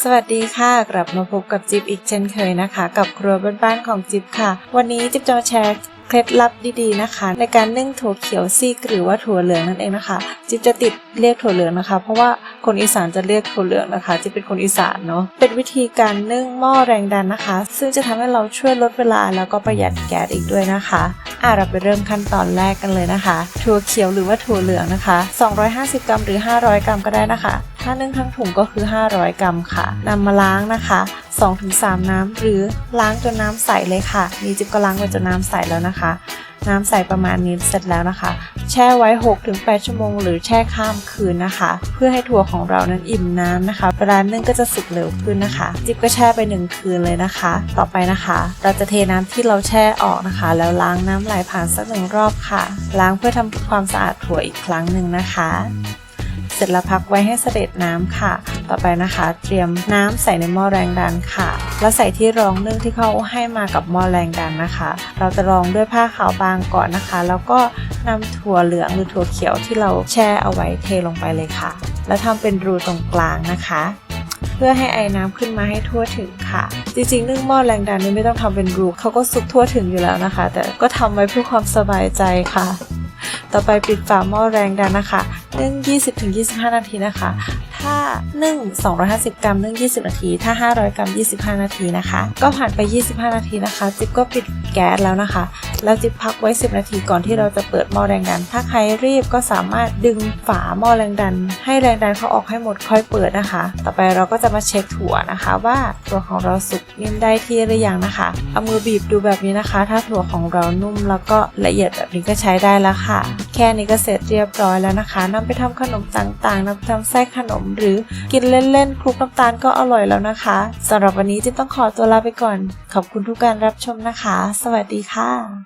สวัสดีค่ะ กลับมาพบกับจิ๊บอีกเช่นเคยนะคะ กับครัวบ้านๆของจิ๊บค่ะ วันนี้จิ๊บจะมาแชร์เคล็ดลับดีๆนะคะ ในการนึ่งถั่วเขียวซีกหรือว่าถั่วเหลืองนั่นเองนะคะ จิ๊บจะติดเรียกถั่วเหลืองนะคะ เพราะว่าคนอีสานจะเรียกถั่วเหลืองนะคะจิ๊บเป็นคนอีสานเนาะเป็นวิธีการนึ่งหม้อแรงดันนะคะ ซึ่งจะทำให้เราช่วยลดเวลาแล้วก็ประหยัดแก๊สอีกด้วยนะคะอะเราไปเริ่มขั้นตอนแรกกันเลยนะคะ ถั่วเขียวหรือว่าถั่วเหลืองนะคะ 250 กรัมหรือ 500 กรัมก็ได้นะคะ ถ้านึ่งทั้งถุงก็คือ 500 กรัมค่ะนำมาล้างนะคะ 2-3 น้ำหรือล้างจนน้ำใสเลยค่ะ นี่จิ๊บก็ล้างไปจนน้ำใสแล้วนะคะ น้ำใสประมาณนี้เสร็จแล้วนะคะ แช่ไว้ 6-8 ชั่วโมง หรือแช่ข้ามคืนนะคะ เพื่อให้ถั่วของเรานั้นอิ่มน้ำนะคะเวลานึ่งก็จะสุกเร็วขึ้นนะคะ จิ๊บก็แช่ไป 1 คืนเลยนะคะ ต่อไปนะคะ เราจะเทน้ำที่เราแช่ออกนะคะ แล้วล้างน้ำไหลผ่านสักหนึ่งรอบค่ะ ล้างเพื่อทำความสะอาดถั่วอีกครั้งหนึ่งนะคะเส ร็จแล้วพักไว้ให้เสด็จน้ำค่ะ ต่อไปนะคะ เตรียมน้ำใส่ในหม้อแรงดันค่ะ แล้วใส่ที่รองนึ่งที่เขาให้มากับหม้อแรงดันนะคะ เราจะรองด้วยผ้าขาวบางก่อนนะคะ แล้วก็นำถั่วเหลืองหรือถั่วเขียวที่เราแช่เอาไว้เทลงไปเลยค่ะ แล้วทำเป็นรูตรงกลางนะคะเพื่อให้ไอ้น้ำขึ้นมาให้ทั่วถึงค่ะ จริงๆนึ่งหม้อแรงดันนี่ไม่ต้องทำเป็นรูเขาก็ซุกทั่วถึงอยู่แล้วนะคะ แต่ก็ทำไว้เพื่อความสบายใจค่ะ ต่อไปปิดฝาหม้อแรงดันนะคะ นึ่ง20-25 นาทีนะคะ ถ้านึ่ง250 กรัมนึ่ง20 นาที ถ้า 500 กรัม 25 นาทีนะคะ ก็ผ่านไป 25 นาทีนะคะ จิ๊บก็ปิดแก๊สแล้วนะคะ แล้วจิ๊บพักไว้ 10 นาทีก่อนที่เราจะเปิดหม้อแรงดัน ถ้าใครรีบก็สามารถดึงฝาหม้อแรงดัน ให้แรงดันเขาออกให้หมดค่อยเปิดนะคะ ต่อไปเราก็จะมาเช็คถั่วนะคะ ว่าถั่วของเราสุกนิ่มได้ที่หรือยังนะคะ เอามือบีบดูแบบนี้นะคะ ถ้าถั่วของเรานุ่มแล้วก็ละเอียดแบบนี้ก็ใช้ได้แล้วค่ะแค่นี้ก็เสร็จเรียบร้อยแล้วนะคะนำไปทำขนมต่างๆนำไปทำไส้ขนมหรือกินเล่นๆคลุกน้ำตาลก็อร่อยแล้วนะคะสำหรับวันนี้จิต้องขอตัวลาไปก่อน ขอบคุณทุกการรับชมนะคะ สวัสดีค่ะ